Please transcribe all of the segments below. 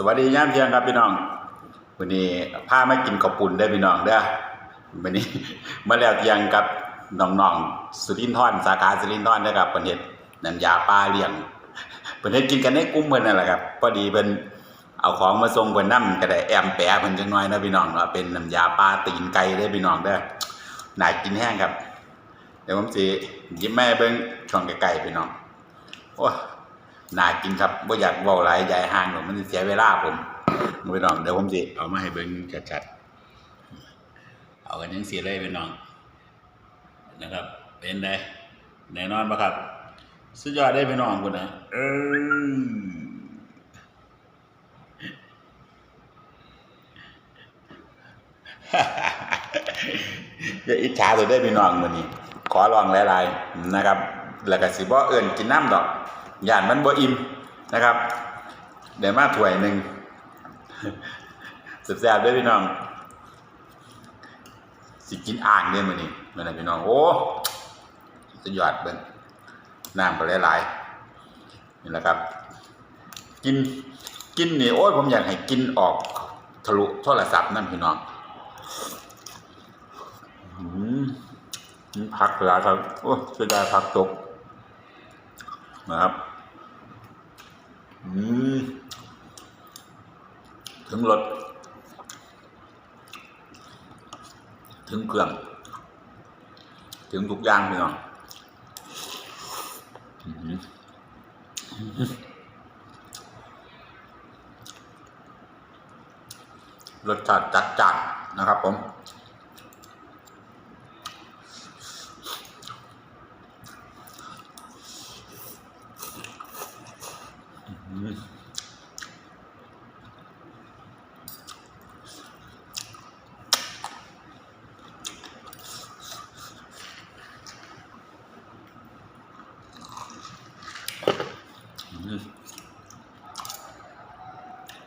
สวัสดียามเที่ยงครับพี่น้องวันนี้พามากินข้าวปุ้นได้พี่น้องเด้อวันนี้มาแล้วเที่ยงกับน้องๆสุรินทร์สาขาสุรินทร์นะครับเพิ่นเฮ็ดน้ำยาปลาเลี้ยงเพิ่นเฮ็ดกินกันในกลุ่มเพิ่นนั่นแหละครับพอดีเพิ่นเอาของมาส่งเพิ่นนํก็ได้แอมแปะเพิ่นจังน้อยนะพี่น้องเนาะเป็นน้ำยาปลาตีนไก่เด้พี่น้องเด้อน่ากินแห้งครับเดี๋ยวผมสิยิบแม่เบิ่งช่องไก่ๆพี่น้องโอ้ น่ากินครับบ่อยากเว้าหลายใหญ่ห่างหรอกมันสิเสียเวลาผมไปน้องเดี๋ยวผมสิเอามาให้เบิ่งชัดๆเอากันจังซี่เลยพี่น้อง นะครับ เป็นไดแน่นอนบ่ครับ สุดยอดได้พี่น้องพุ่นนะเอออย่าอิจฉาตัวได้อพี่น้องมื้อนี้ขอลองหลายๆนะครับ แล้วก็สิบ่เอิ้นกินน้ำดอก หยานมันบ่อิ่มนะครับเดี๋ยวมาถ้วยหนึ่งแซ่บด้วยพี่น้อง สิกินอ่างเนี่ยมื้อนี้นั่นนะพี่น้อง โอ้สุดยอดเบิ่งน้ำก็หลายๆนี่แหละครับ กินกินนี่โอ้ยผมอยากให้กินออกทะลุโทรศัพท์นั่นพี่น้องอืมพักหลายครับ โอ้เสียดายพักตกนะครับ ถึงรถถึงเครื่อง ถึงทุกอย่างพี่น้องอืมรสชาติจัดจ้านนะครับผม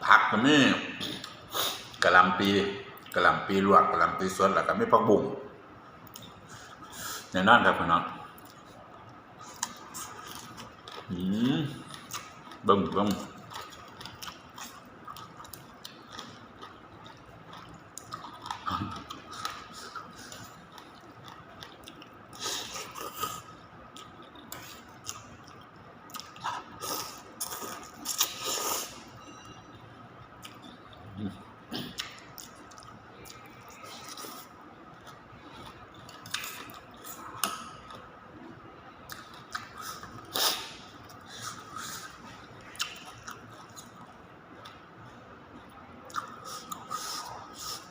ผั ก็มีกะหล่ำปีกะหล่ำปีลวกกะหล่ำปีสดแล้วก็มีผักบุ้งแน่นอนครับพี่น้องอืมบึ้งบึ้งอืม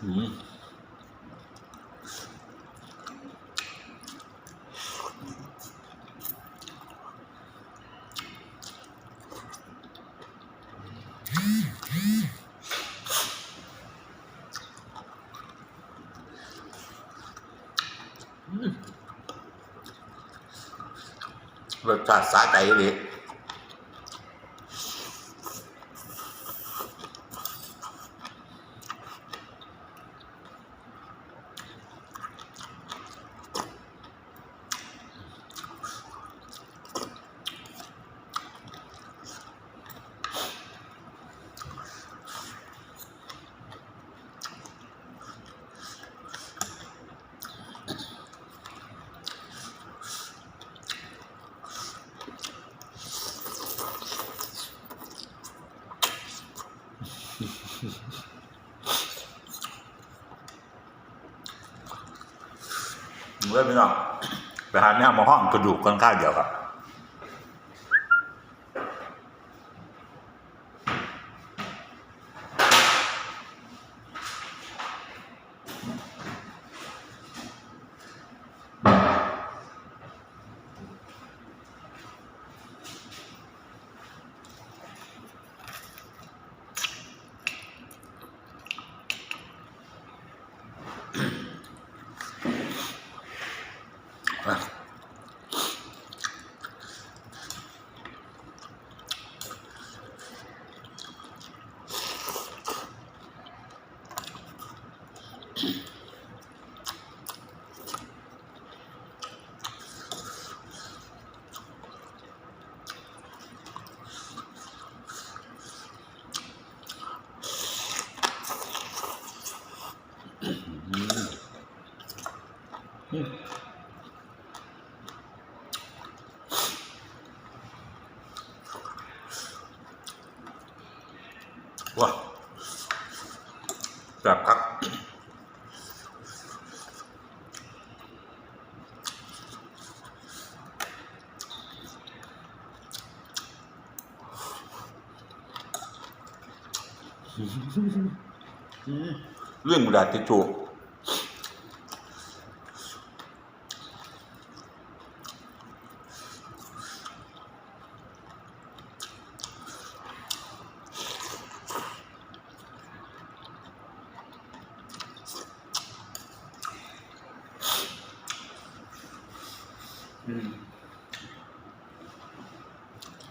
รสชาติสาใจเลย เมื่อพี่น้องไปหาแนวมาห้องกระดูกค่อนข้างเดียวครับ อ ว้า แบบครับเรื่องกระดาษทิ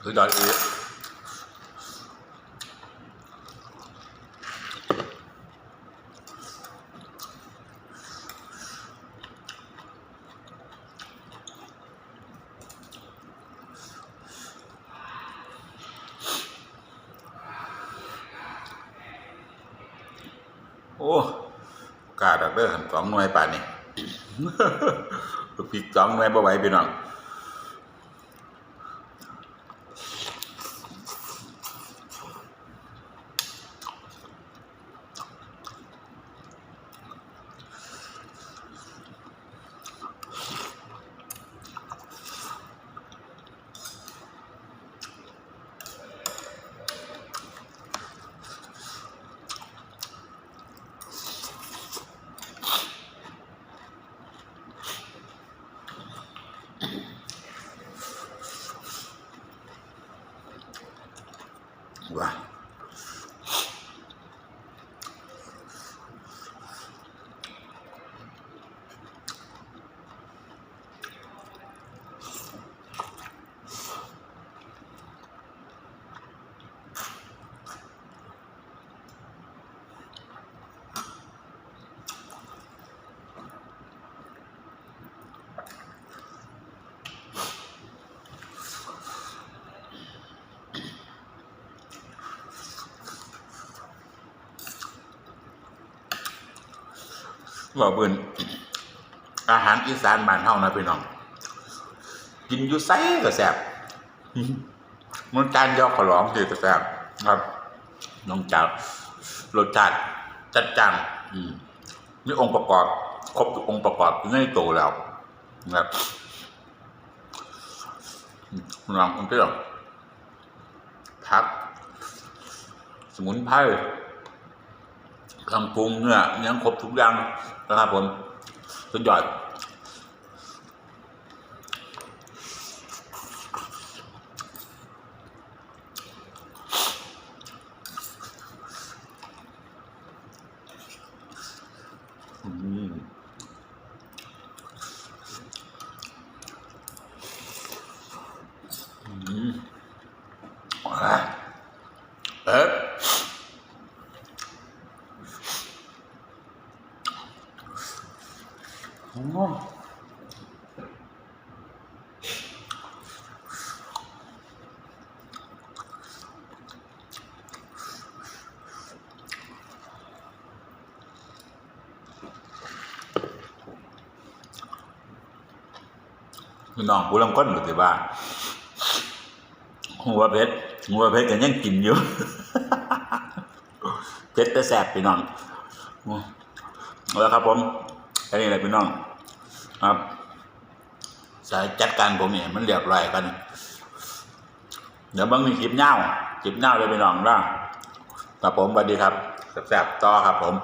คือดอยเอโอ้กาดอกเด้อหันสองหน่วยป่านนี้ ผิดสองหน่วยบ่ไหวพี่น้องว่า ว่าเบิ่นอาหารอีสานบ้านเฮานะพี่น้อง กินอยู่ไสก็แซ่บมันจานยอขอร้องสิก็แซ่บครับนอกจากรสชาติจัดจ้านมีองค์ประกอบ ครบทุกองค์ประกอบอยู่ในตัวแล้วนะครับลองคุณเปรี้ยวพัก สมุนไพร ครื่องปรุงเนี่ยยังครบทุกอย่างนะครับผมสุดยอดอืมอืมอะเอ๊ะ โอ้ พี่น้องผู้ลำก้นปฏิบัติหัวเพชรหัวเพชรกันยังกินอยู่ เพชรแต่แสบพี่น้องเอาละครับผมแค่นี้แหละพี่น้อง ครับ สายจัดการผมเนี่ยมันเรียบร้อยกัน เดี๋ยวบางมีคลิปเน่าคลิปเน่าเลยพี่น้องนะครับผมสวัสดีครับแซ่บๆต่อครับผม